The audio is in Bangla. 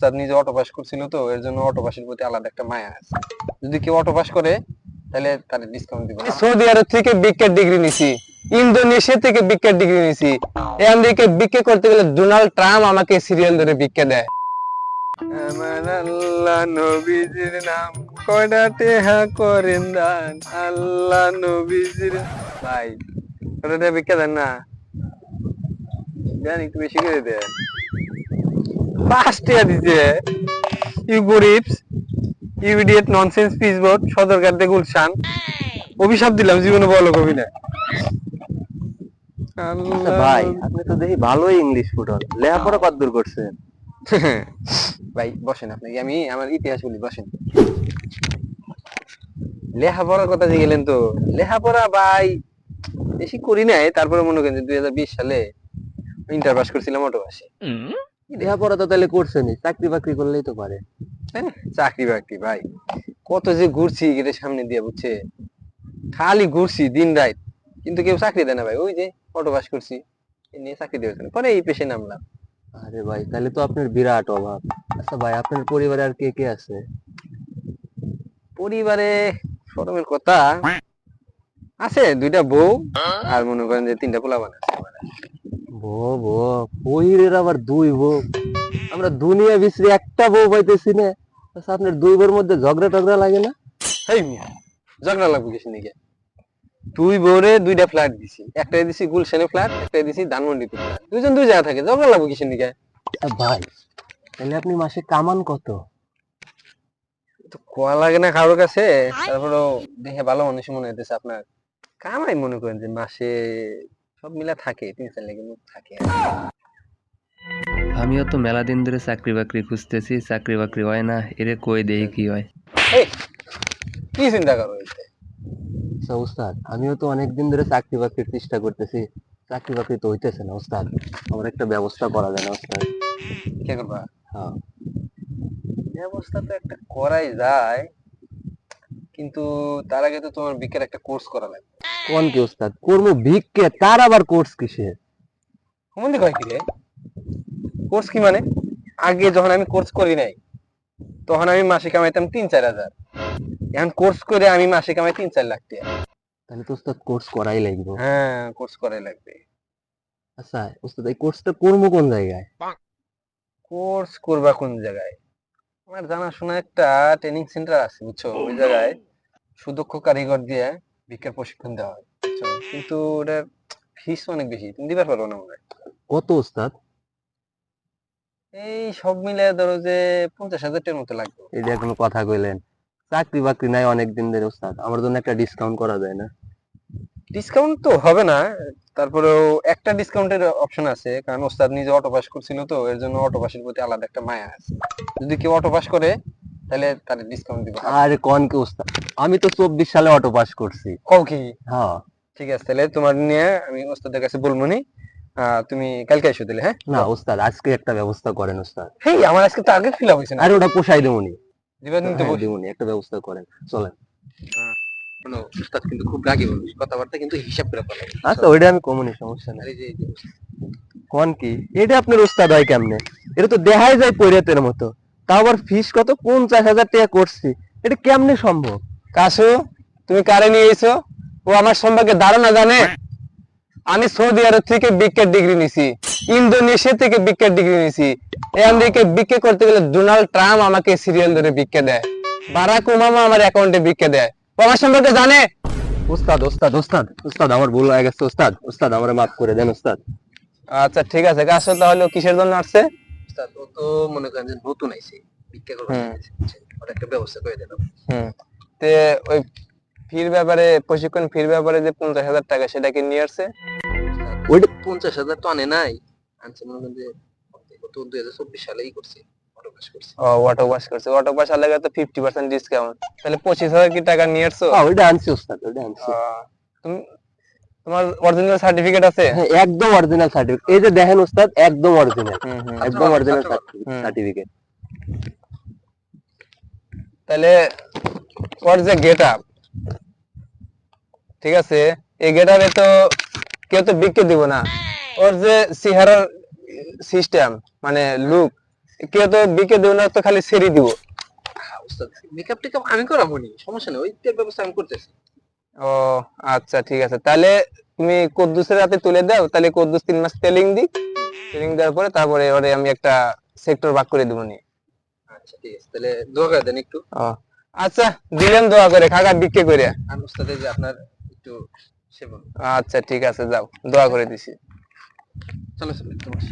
স্যার নিজে অটো পাস করছিল তো এর জন্য অটো পাসের প্রতি আলাদা একটা মায়া আছে। যদি কেউ অটো পাস করে তাহলে তার ডিসকাউন্ট দিব। সৌদি আরব থেকে বিজ্ঞান ডিগ্রি নিছি ইন্দোনেশিয়া থেকে বিজ্ঞান ডিগ্রি নিছি। এখান থেকে বিজ্ঞা করতে গেলে ডোনাল্ড ট্রাম্প আমাকে সিরিয়াল ধরে বিজ্ঞা দেয়। আমার আল্লাহ নবীজির নাম কয়টা টেহা করেন দান? আল্লাহ নবীজির ভাই টেহা বিজ্ঞা দেন না? দেন একটু বেশি করে দেন। পাঁচ টাকা দিছে ইউ গরিবস ইউ ইডিয়েট ননসেন্স পিসবোর্ড গুলশান। অভিশাপ দিলাম জীবনে বলো কবি না। আচ্ছা ভাই আপনি তো দেখি ভালোই ইংলিশ ফুটল লেখাপড়া কতদূর করছেন? ভাই বসেন আপনি আমি আমার ইতিহাস বলি বসেন। লেখাপড়ার কথা যে গেলেন তো লেখাপড়া ভাই বেশি করি নাই তারপরে মনে করেন দুই হাজার বিশ সালে ইন্টার পাস করছিলাম অটো পাশে লেখাপড়া তো তাহলে করছেনই চাকরি বাকরি করলেই তো পারে। চাকরি বাকরি ভাই। কত যে ঘুরছি গেটের সামনে দিয়ে বুঝছে? খালি ঘুরছি দিন রাত। কিন্তু কেউ চাকরি দেয় না ভাই। ওই যে অটো পাস করছি। নিয়ে চাকরি দেওয়ার পরে এই পেশে নামলাম। আরে ভাই তাহলে তো আপনার বিরাট অভাব। আচ্ছা ভাই আপনার পরিবারে আর কে কে আছে? পরিবারে সরমের কথা আছে দুইটা বউ আর মনে করেন যে তিনটা পোলাপান আছে। আবার দুই বউ। আমরা দুনিয়া বিশ্রী একটা বউ পাইতেছি না। আচ্ছা আপনার দুই বউর মধ্যে ঝগড়া টগড়া লাগে না? হেই মিয়া ঝগড়া লাগবে কিছু নাকি দুই বউরে দুইটা ফ্ল্যাট দিছি। একটা দিছি গুলশানে ফ্ল্যাট একটা দিছি ধানমন্ডিতে ফ্ল্যাট দুজন দুই জায়গা থাকে ঝগড়া লাগবে কিছু নাকি ভাই তাহলে আপনি মাসে কামান কত? তো কোয়া লাগে না কারোর কাছে? তারপরেও দেখে ভালো মানুষ মনে হইতেছে আপনার। কামাই মনে করেন যে মাসে সব মিলা থাকে তিন চার লেগে থাকে। আমিও তো মেলা দিন ধরে চাকরি বাকরি খুঁজতেছি চাকরি বাকরি হয় না এরে কই দেই কি হয়? কি চিন্তা করো আচ্ছা উস্তাদ আমিও তো অনেকদিন ধরে চাকরি বাকরির চেষ্টা করতেছি চাকরি বাকরি তো হইতেছে না উস্তাদ আমার একটা ব্যবস্থা করা যায় না উস্তাদ কে করবা? হ্যাঁ। ব্যবস্থা তো একটা করাই যায় কিন্তু তার আগে তো তোমার বিকের একটা কোর্স করা লাগবে। কোন কি উস্তাদ কর্ম ভিক্ষে তার আবার কোর্স কিসের সম্বন্ধে কয় কি রে? কোর্স কি মানে? আগে যখন আমি কোর্স করি নাই তখন আমি মাসে কামাইতাম তিন চার হাজার। এখন কোর্স করে আমি মাসে কামাই তিন চার লাখ টাকা। তাহলে তো উস্তাদ কোর্স করাই লাগবে। হ্যাঁ কোর্স করাই লাগবে। আচ্ছা উস্তাদ এই কোর্সটা করব কোন জায়গায়? কোর্স করবা কোন জায়গায়? আমার জানাশোনা একটা ট্রেনিং সেন্টার আছে বুঝছ? ওই জায়গায় সুদক্ষ কারিগর দিয়ে ভিক্ষার প্রশিক্ষণ দেওয়া হয়। কিন্তু ওটার ফিস অনেক বেশি তুমি দিবার পারো না মনে হয়। কত উস্তাদ এই সব মিলে ধরো যে পঞ্চাশ হাজার টাকার মতো লাগবে। এটা কোনো কথা কইলেন চাকরি বাকরি নাই অনেক দিন ধরে ওস্তাদ আমার জন্য একটা ডিসকাউন্ট করা যায় না। ডিসকাউন্ট তো হবে না তারপরেও একটা ডিসকাউন্টের অপশন আছে কারণ ওস্তাদ নিজে অটো পাস করছিল তো এর জন্য অটো পাসের প্রতি আলাদা একটা মায়া আছে। যদি কেউ অটো পাস করে তাহলে তার ডিসকাউন্ট দিব। আরে কোন কি উস্তাদ আমি তো চব্বিশ সালে অটো পাস করছি। কও কি হ্যাঁ। ঠিক আছে তাহলে তোমার নিয়ে আমি ওস্তাদের কাছে বলব নি তুমি কালকে এসো দিলে হ্যাঁ? না উস্তাদ আজকে একটা ব্যবস্থা করেন উস্তাদ হেই আমার আজকে টার্গেট ফিল হয়েছে না। আরে ওটা পোষাই দেবনি দিবেন কিন্তু হ্যাঁ, দেবনি একটা ব্যবস্থা করেন চলেন। শোনো ওস্তাদ কিন্তু খুব রাগী মানুষ কথাবার্তা কিন্তু হিসাব করে বলে আচ্ছা ওইটা আমি কমনি সমস্যা নাই। কোন কি? এটা আপনার উস্তাদ হয় কেমনে? এটা তো দেখাই যায় পৈরাতের মতো। তাও আবার ফিস কত? পঞ্চাশ হাজার টাকা করছি। এটা কেমনে সম্ভব? কাসু তুমি কারে নিয়ে এসো? ও আমার সম্পর্কে ধারণা জানে? আমি সৌদি আরব থেকে বিজ্ঞান ডিগ্রি নিছি। ইন্দোনেশিয়া থেকে বিজ্ঞান ডিগ্রি নিছি। থেকে বিজ্ঞা করতে গেলে ডোনাল্ড ট্রাম্প আমাকে সিরিয়াল ধরে বিজ্ঞা দেয়। বারাক ওবামা আমার অ্যাকাউন্টে বিজ্ঞা দেয়। ও আমার সম্পর্কে জানে? উস্তাদ উস্তাদ উস্তাদ উস্তাদ আমার ভুল হয়ে গেছে উস্তাদ উস্তাদ আমার মাফ করে দেন উস্তাদ আচ্ছা ঠিক আছে। কাসু তাহলে কিসের জন্য আসছে? ও তো মনে করেন যে নতুন আইছে বিজ্ঞা করবে ওর একটা ব্যবস্থা করে দিলাম। হুম। তে ওই ফির ব্যাপারে প্রশিক্ষণ ফির ব্যাপারে যে পঞ্চাশ হাজার টাকা সেটা কি নিয়ে আসছে? ওইটা পঞ্চাশ হাজার তো আনে নাই। আনছে মনে করেন যে কত দুই হাজার চব্বিশ সালেই করছে অটো অটো আলাদা তো ফিফটি পার্সেন্ট ডিসকাউন্ট তাহলে পঁচিশ হাজার কি টাকা নিয়ে আসছো? ওইটা আনছি ওইটা আনছি। তুমি তোমার অরিজিনাল সার্টিফিকেট আছে? হ্যাঁ একদম অরিজিনাল সার্টিফিকেট এই যে দেখেন উস্তাদ একদম অরিজিনাল হুম, হুম। একদম অরিজিনাল সার্টিফিকেট তাহলে ওর যে গেট আপ ঠিক আছে? এই গেট আপে তো কেউ তো বিক্রি দিব না। ওর যে চেহারার সিস্টেম মানে লুক কেউ তো বিকে দেব না তো খালি সেরি দিব। মেকআপ টেকআপ আমি করাবো নি সমস্যা নেই ওইটার ব্যবস্থা আমি করতেছি। ও আচ্ছা ঠিক আছে। তাহলে তুমি কদ্দুসের হাতে তুলে দাও তাহলে কদ্দুস তিন মাস ট্রেনিং দিক। ট্রেনিং দেওয়ার পরে তারপরে ওরে আমি একটা সেক্টর ভাগ করে দেবো নি আচ্ছা ঠিক আছে। তাহলে দোয়া করে দেন একটু। আচ্ছা দিলেন দোয়া করে খাগা বিক্রি করে। আর উস্তাদের যে আপনার একটু সেবন আচ্ছা ঠিক আছে যাও দোয়া করে দিছি। চলো চলো তোমার